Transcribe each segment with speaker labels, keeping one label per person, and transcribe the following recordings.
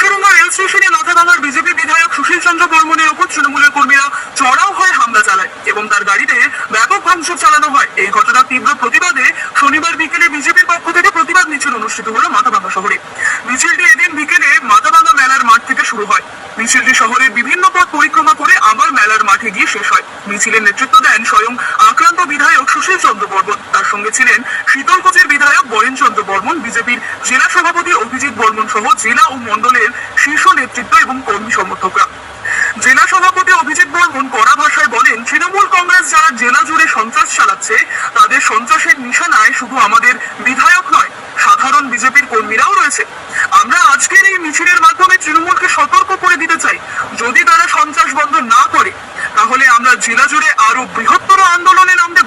Speaker 1: Rail স্টেশনে BJP বিধায়ক সুশীল চন্দ্র বর্মনের ওপর তৃণমূলের কর্মীরা চড়াও হামলা চালায় এবং তার গাড়িতে ব্যাপক ভাঙচুর চালানো হয়। এই ঘটনার তীব্র প্রতিবাদে শনিবার বিকেলে বিজেপির পক্ষ থেকে প্রতিবাদ মিছিল অনুষ্ঠিত হলো শহরে। মিছিলটি এদিন বিকেলে মেলার মাঠ থেকে শুরু হয়। মিছিলটি শহরের বিভিন্ন পথ পরিক্রমা করে আবার মেলার মাঠে গিয়ে শেষ হয়। মিছিলের নেতৃত্ব দেন স্বয়ং আক্রান্ত বিধায়ক সুশীল চন্দ্র বর্মন তার সঙ্গে ছিলেন শীতলকুচির বিধায়ক বরেন চন্দ্র বর্মন, বিজেপির জেলা সভাপতি অভিজিৎ বর্মন সহ জেলা ও মণ্ডলের শীর্ষ নেতৃত্ব এবং কর্মী সমর্থকরা। জেলা সভাপতি অভিজিৎ বর্মন কড়া ভাষায় বলেন, তৃণমূল কংগ্রেস যারা জেলা জুড়ে সন্ত্রাস চালাচ্ছে, তাদের সন্ত্রাসের নিশানায় শুধু আমাদের বিধায়ক নয়, সাধারণ বিজেপির কর্মীরাও রয়েছে। আমরা আজকের এই মিছিলের মাধ্যমে তৃণমূলকে সতর্ক করে দিতে চাই। যদি তারা সন্ত্রাস বন্ধ না করে, তাহলে আমরা জেলা জুড়ে আরও বৃহত্তর আন্দোলনে নামতে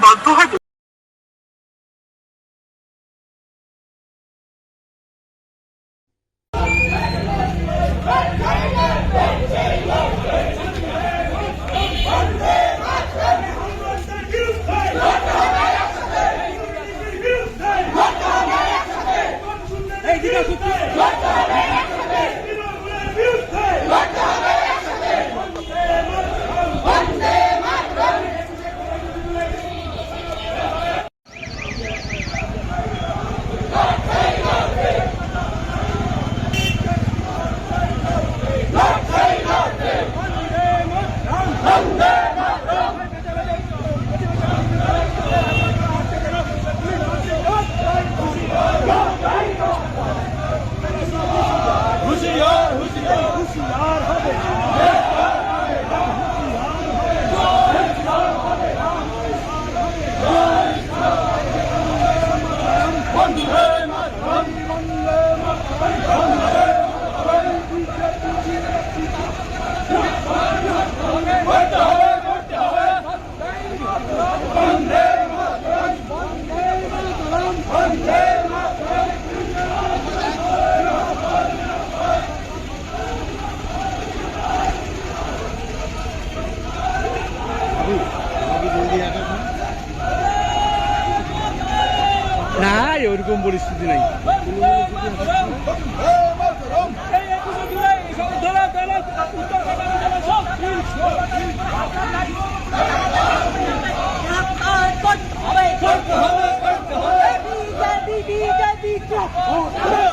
Speaker 2: পরিস্থিতি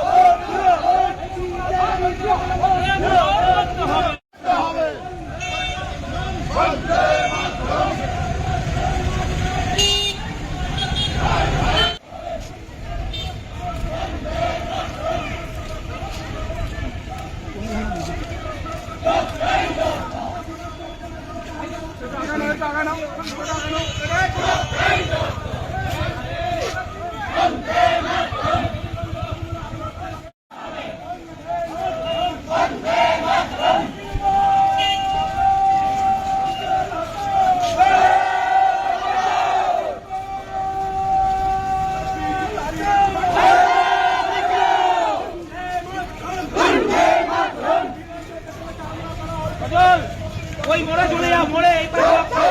Speaker 3: মোড়ে চলে যা মোড়ে এই পাশে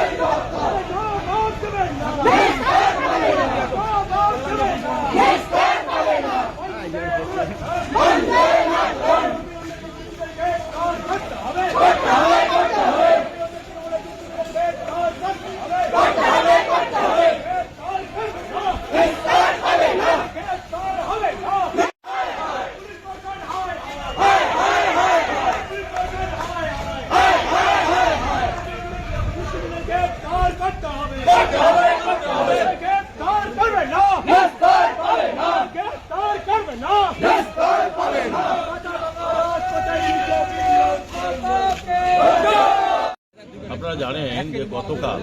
Speaker 4: জানেন যে গতকাল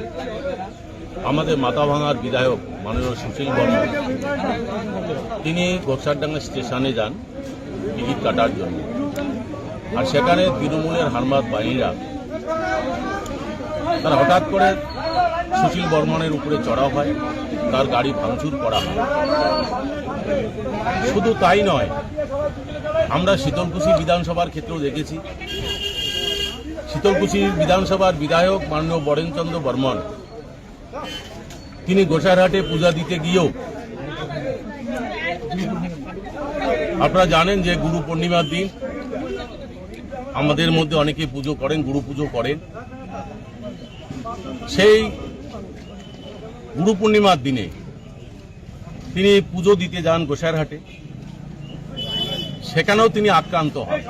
Speaker 4: আমাদের মাথাভাঙার বিধায়ক মাননীয় সুশীল বর্মন তিনি গোসারডাঙ্গা স্টেশনে যান টিকিট কাটার জন্য। আর সেখানে তৃণমূলের হারমাত বাহিনীরা, তারা হঠাৎ করে সুশীল বর্মনের উপরে চড়া হয়, তার গাড়ি ভাঙচুর করা হয়। শুধু তাই নয়, আমরা শীতলকুচি বিধানসভার ক্ষেত্রেও দেখেছি শীতলকুচি বিধানসভার বিধায়ক মাননীয় বরেনচন্দ্র বর্মন। তিনি গোসারহাটে পূজা দিতে গিয়েও। আপনারা জানেন যে গুরু পূর্ণিমার দিন। আমাদের মধ্যে অনেকে পুজো করেন, গুরু পুজো করেন। সেই গুরু পূর্ণিমার দিনে তিনি পুজো দিতে যান গোসাইরহাটে সেখানেও তিনি আক্রান্ত হন।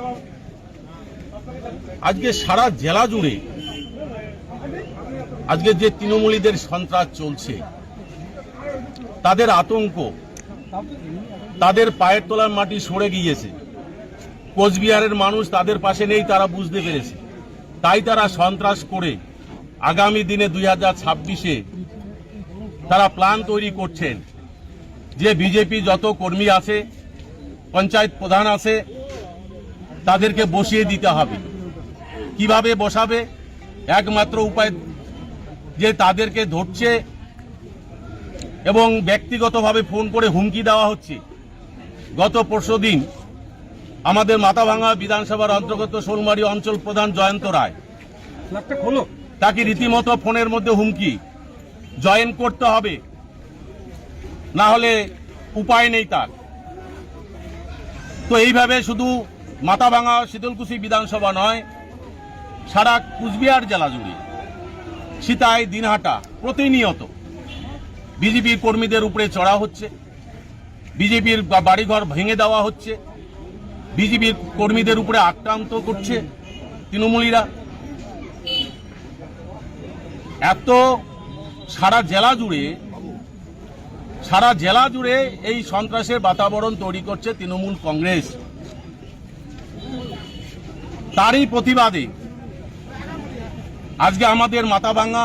Speaker 4: আজকে সারা জেলা জুড়ে আজকে যে তৃণমূলীদের সন্ত্রাস চলছে, তাদের আতঙ্ক, তাদের পায়ের তলার মাটি সরে গিয়েছে। কোচবিহারের মানুষ তাদের পাশে নেই, তারা বুঝতে পেরেছে। তাই তারা সন্ত্রাস করে আগামী দিনে দুই হাজার ছাব্বিশে তারা প্ল্যান তৈরি করছেন যে বিজেপি যত কর্মী আছে, পঞ্চায়েত প্রধান আছে, তাদেরকে বসিয়ে দিতে হবে। কীভাবে বসাবে? একমাত্র উপায় যে তাদেরকে ধরছে এবং ব্যক্তিগতভাবে ফোন করে হুমকি দেওয়া হচ্ছে। গত পরশু দিন আমাদের মাথাভাঙা বিধানসভার অন্তর্গত শোলমারি অঞ্চল প্রধান জয়ন্ত রায় তাকে রীতিমতো ফোনের মধ্যে হুমকি। জয়েন করতে হবে। না হলে উপায় নেই তার। তো এইভাবে শুধু মাথাভাঙা শীতলকুচি বিধানসভা নয় সারা কুচবিহার জেলা জুড়ে। সীতায় দিনহাটা প্রতিনিয়ত বিজেপি কর্মীদের উপরে চড়া হচ্ছে, বিজেপির বাড়িঘর ভেঙে দেওয়া হচ্ছে, বিজেপির কর্মীদের উপরে আক্রান্ত করছে তৃণমূলীরা। এত সারা জেলা জুড়ে, সারা জেলা জুড়ে এই সন্ত্রাসের বাতাবরণ তৈরি করছে তৃণমূল কংগ্রেস। তারই প্রতিবাদে আজকে আমাদের মাথাভাঙ্গা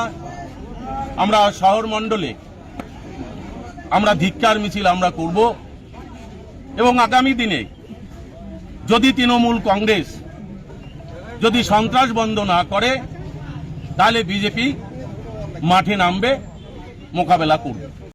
Speaker 4: আমরা শহর মণ্ডলে আমরা ধিক্কার মিছিল আমরা করব এবং আগামী দিনে যদি তৃণমূল কংগ্রেস যদি সন্ত্রাস বন্ধ না করে, তাহলে বিজেপি মাঠে নামবে, মোকাবেলা করবে।